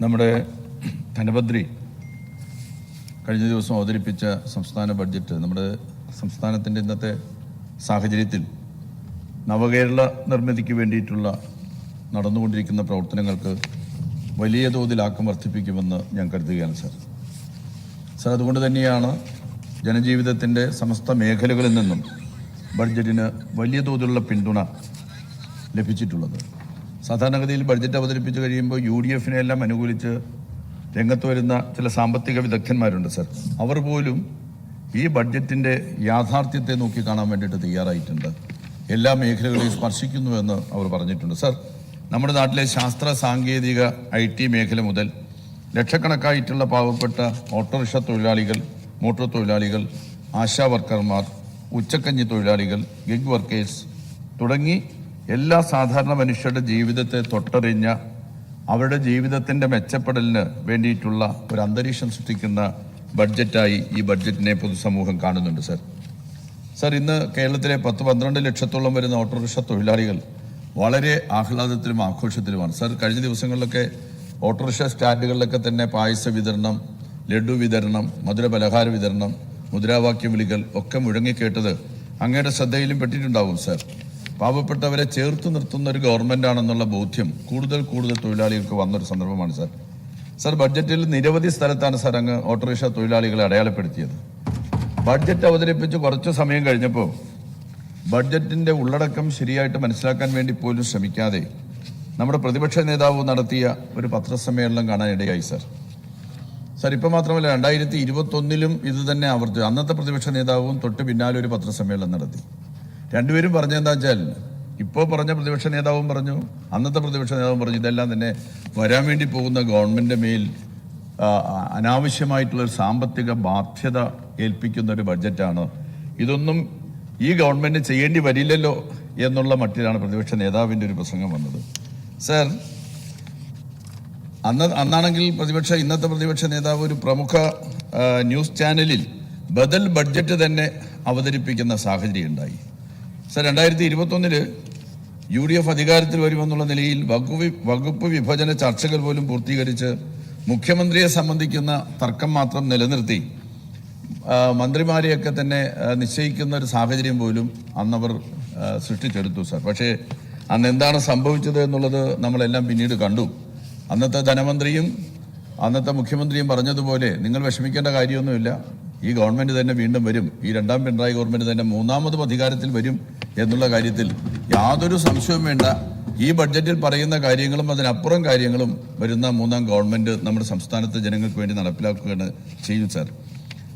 നമ്മുടെ ധനഭദ്രി കഴിഞ്ഞ ദിവസം അവതരിപ്പിച്ച സംസ്ഥാന ബഡ്ജറ്റ് നമ്മുടെ സംസ്ഥാനത്തിന്റെ ഇന്നത്തെ സാഹചര്യത്തിൽ നവകേരള നിർമ്മിതിക്ക് വേണ്ടിയിട്ടുള്ള നടന്നുകൊണ്ടിരിക്കുന്ന പ്രവർത്തനങ്ങൾക്ക് വലിയ തോതിൽ ആക്കം വർദ്ധിപ്പിക്കുമെന്ന് ഞാൻ കരുതുകയാണ് സാർ. സാർ അതുകൊണ്ട് തന്നെയാണ് ജനജീവിതത്തിന്റെ സമസ്ത മേഖലകളിൽ നിന്നും ബഡ്ജറ്റിന് വലിയ തോതിലുള്ള പിന്തുണ ലഭിച്ചിട്ടുള്ളത്. സാധാരണഗതിയിൽ ബഡ്ജറ്റ് അവതരിപ്പിച്ച് കഴിയുമ്പോൾ യു ഡി എഫിനെ എല്ലാം അനുകൂലിച്ച് രംഗത്ത് വരുന്ന ചില സാമ്പത്തിക വിദഗ്ധന്മാരുണ്ട് സർ അവർ പോലും ഈ ബഡ്ജറ്റിന്റെ യാഥാർത്ഥ്യത്തെ നോക്കി കാണാൻ വേണ്ടിയിട്ട് തയ്യാറായിട്ടുണ്ട്. എല്ലാ മേഖലകളെയും സ്പർശിക്കുന്നു എന്ന് അവർ പറഞ്ഞിട്ടുണ്ട് സർ നമ്മുടെ നാട്ടിലെ ശാസ്ത്ര സാങ്കേതിക ഐ ടി മേഖല മുതൽ ലക്ഷക്കണക്കായിട്ടുള്ള പാവപ്പെട്ട ഓട്ടോറിക്ഷ തൊഴിലാളികൾ മോട്ടോർ തൊഴിലാളികൾ ആശാ വർക്കർമാർ ഉച്ചക്കഞ്ഞി തൊഴിലാളികൾ ഗിഗ് വർക്കേഴ്സ് തുടങ്ങി എല്ലാ സാധാരണ മനുഷ്യരുടെ ജീവിതത്തെ തൊട്ടറിഞ്ഞ അവരുടെ ജീവിതത്തിന്റെ മെച്ചപ്പെടലിന് വേണ്ടിയിട്ടുള്ള ഒരു അന്തരീക്ഷം സൃഷ്ടിക്കുന്ന ബഡ്ജറ്റായി ഈ ബഡ്ജറ്റിനെ പൊതുസമൂഹം കാണുന്നുണ്ട് സർ. സർ ഇന്ന് കേരളത്തിലെ പത്ത് പന്ത്രണ്ട് ലക്ഷത്തോളം വരുന്ന ഓട്ടോറിക്ഷ തൊഴിലാളികൾ വളരെ ആഹ്ലാദത്തിലും ആഘോഷത്തിലുമാണ്. സർ കഴിഞ്ഞ ദിവസങ്ങളിലൊക്കെ ഓട്ടോറിക്ഷ സ്റ്റാൻഡുകളിലൊക്കെ തന്നെ പായസ വിതരണം ലഡു വിതരണം മധുര പലഹാര വിതരണം മുദ്രാവാക്യ വിളികൾ ഒക്കെ മുഴങ്ങിക്കേട്ടത് അങ്ങയുടെ ശ്രദ്ധയിലും പെട്ടിട്ടുണ്ടാവും സർ. പാവപ്പെട്ടവരെ ചേർത്ത് നിർത്തുന്ന ഒരു ഗവൺമെന്റ് ആണെന്നുള്ള ബോധ്യം കൂടുതൽ കൂടുതൽ തൊഴിലാളികൾക്ക് വന്നൊരു സന്ദർഭമാണ് സാർ. സാർ ബഡ്ജറ്റിൽ നിരവധി സ്ഥലത്താണ് സാർ അങ്ങ് ഓട്ടോറിക്ഷ തൊഴിലാളികളെ അടയാളപ്പെടുത്തിയത്. ബഡ്ജറ്റ് അവതരിപ്പിച്ച് കുറച്ച് സമയം കഴിഞ്ഞപ്പോൾ ബഡ്ജറ്റിന്റെ ഉള്ളടക്കം ശരിയായിട്ട് മനസ്സിലാക്കാൻ വേണ്ടി പോലും ശ്രമിക്കാതെ നമ്മുടെ പ്രതിപക്ഷ നേതാവ് നടത്തിയ ഒരു പത്രസമ്മേളനം കാണാനിടയായി സാർ. സാർ ഇപ്പം മാത്രമല്ല രണ്ടായിരത്തി ഇരുപത്തൊന്നിലും ഇത് തന്നെ ആവർത്തിച്ചു അന്നത്തെ പ്രതിപക്ഷ നേതാവും തൊട്ട് പിന്നാലെ ഒരു പത്രസമ്മേളനം നടത്തി. രണ്ടുപേരും പറഞ്ഞെന്താ വെച്ചാൽ ഇപ്പോൾ പറഞ്ഞ പ്രതിപക്ഷ നേതാവും പറഞ്ഞു അന്നത്തെ പ്രതിപക്ഷ നേതാവും പറഞ്ഞു ഇതെല്ലാം തന്നെ വരാൻ വേണ്ടി പോകുന്ന ഗവൺമെന്റ് മേൽ അനാവശ്യമായിട്ടുള്ളൊരു അനാവശ്യമായിട്ടുള്ള സാമ്പത്തിക ബാധ്യത ഏൽപ്പിക്കുന്ന ഒരു ബഡ്ജറ്റാണ്. ഇതൊന്നും ഈ ഗവൺമെന്റ് ചെയ്യേണ്ടി വരില്ലല്ലോ എന്നുള്ള മട്ടിലാണ് പ്രതിപക്ഷ നേതാവിന്റെ ഒരു പ്രസംഗം വന്നത്. സർ അന്ന് അന്നാണെങ്കിൽ പ്രതിപക്ഷ ഇന്നത്തെ പ്രതിപക്ഷ നേതാവ് ഒരു പ്രമുഖ ന്യൂസ് ചാനലിൽ ബദൽ ബഡ്ജറ്റ് തന്നെ അവതരിപ്പിക്കുന്ന സാഹചര്യം ഉണ്ടായി. സർ രണ്ടായിരത്തി ഇരുപത്തൊന്നിൽ യു ഡി എഫ് അധികാരത്തിൽ വരുമെന്നുള്ള നിലയിൽ വകുപ്പ് വകുപ്പ് വിഭജന ചർച്ചകൾ പോലും പൂർത്തീകരിച്ച് മുഖ്യമന്ത്രിയെ സംബന്ധിക്കുന്ന തർക്കം മാത്രം നിലനിർത്തി. മന്ത്രിമാരെയൊക്കെ തന്നെ നിശ്ചയിക്കുന്ന ഒരു സാഹചര്യം പോലും അന്നവർ സൃഷ്ടിച്ചെടുത്തു സർ. പക്ഷേ അന്ന് എന്താണ് സംഭവിച്ചത് എന്നുള്ളത് നമ്മളെല്ലാം പിന്നീട് കണ്ടു. അന്നത്തെ ധനമന്ത്രിയും അന്നത്തെ മുഖ്യമന്ത്രിയും പറഞ്ഞതുപോലെ നിങ്ങൾ വിഷമിക്കേണ്ട കാര്യമൊന്നുമില്ല. ഈ ഗവൺമെന്റ് തന്നെ വീണ്ടും വരും. ഈ രണ്ടാം പിണറായി ഗവൺമെന്റ് തന്നെ മൂന്നാമതും അധികാരത്തിൽ വരും. എന്നുള്ള കാര്യത്തിൽ യാതൊരു സംശയവും വേണ്ട. ഈ ബഡ്ജറ്റിൽ പറയുന്ന കാര്യങ്ങളും അതിനപ്പുറം കാര്യങ്ങളും വരുന്ന മൂന്നാം ഗവൺമെന്റ് നമ്മുടെ സംസ്ഥാനത്തെ ജനങ്ങൾക്ക് വേണ്ടി നടപ്പിലാക്കുകയാണ് ചെയ്യും സാർ.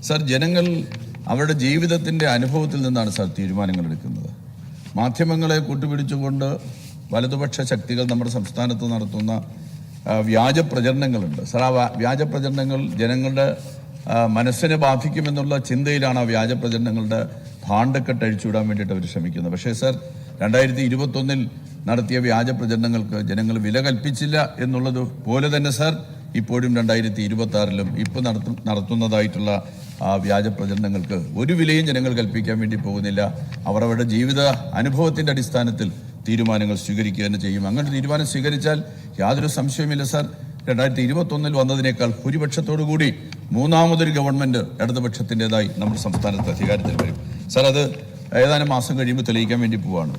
സാർ ജനങ്ങൾ അവരുടെ ജീവിതത്തിന്റെ അനുഭവത്തിൽ നിന്നാണ് സാർ തീരുമാനങ്ങൾ എടുക്കുന്നത്. മാധ്യമങ്ങളെ കൂട്ടുപിടിച്ചുകൊണ്ട് വലതുപക്ഷ ശക്തികൾ നമ്മുടെ സംസ്ഥാനത്ത് നടത്തുന്ന വ്യാജ പ്രചരണങ്ങളുണ്ട്. സാർ ആ വ്യാ- വ്യാജ പ്രചരണങ്ങൾ ജനങ്ങളുടെ മനസ്സിനെ ബാധിക്കുമെന്നുള്ള ചിന്തയിലാണ് ആ വ്യാജ പ്രചരണങ്ങളുടെ ഭാണ്ഡക്കെട്ട് അഴിച്ചുവിടാൻ വേണ്ടിയിട്ട് അവർ ശ്രമിക്കുന്നത് പക്ഷേ സർ രണ്ടായിരത്തി ഇരുപത്തൊന്നിൽ നടത്തിയ വ്യാജ പ്രചരണങ്ങൾക്ക് ജനങ്ങൾ വില കൽപ്പിച്ചില്ല എന്നുള്ളത് പോലെ തന്നെ സർ ഇപ്പോഴും രണ്ടായിരത്തി ഇരുപത്തി ആറിലും ഇപ്പൊ നടത്തും നടത്തുന്നതായിട്ടുള്ള ആ വ്യാജ പ്രചരണങ്ങൾക്ക് ഒരു വിലയും ജനങ്ങൾ കൽപ്പിക്കാൻ വേണ്ടി പോകുന്നില്ല. അവർ അവരുടെ ജീവിത അനുഭവത്തിന്റെ അടിസ്ഥാനത്തിൽ തീരുമാനങ്ങൾ സ്വീകരിക്കുക തന്നെ ചെയ്യും. അങ്ങനെ തീരുമാനം സ്വീകരിച്ചാൽ യാതൊരു സംശയവുമില്ല സർ. രണ്ടായിരത്തി ഇരുപത്തി ഒന്നിൽ വന്നതിനേക്കാൾ ഭൂരിപക്ഷത്തോടു കൂടി മൂന്നാമതൊരു ഗവൺമെന്റ് ഇടതുപക്ഷത്തിന്റെതായി നമ്മുടെ സംസ്ഥാനത്ത് അധികാരത്തിൽ വരും. സാർ അത് ഏതാനും മാസം കഴിയുമ്പോൾ തെളിയിക്കാൻ വേണ്ടി പോവാണ്.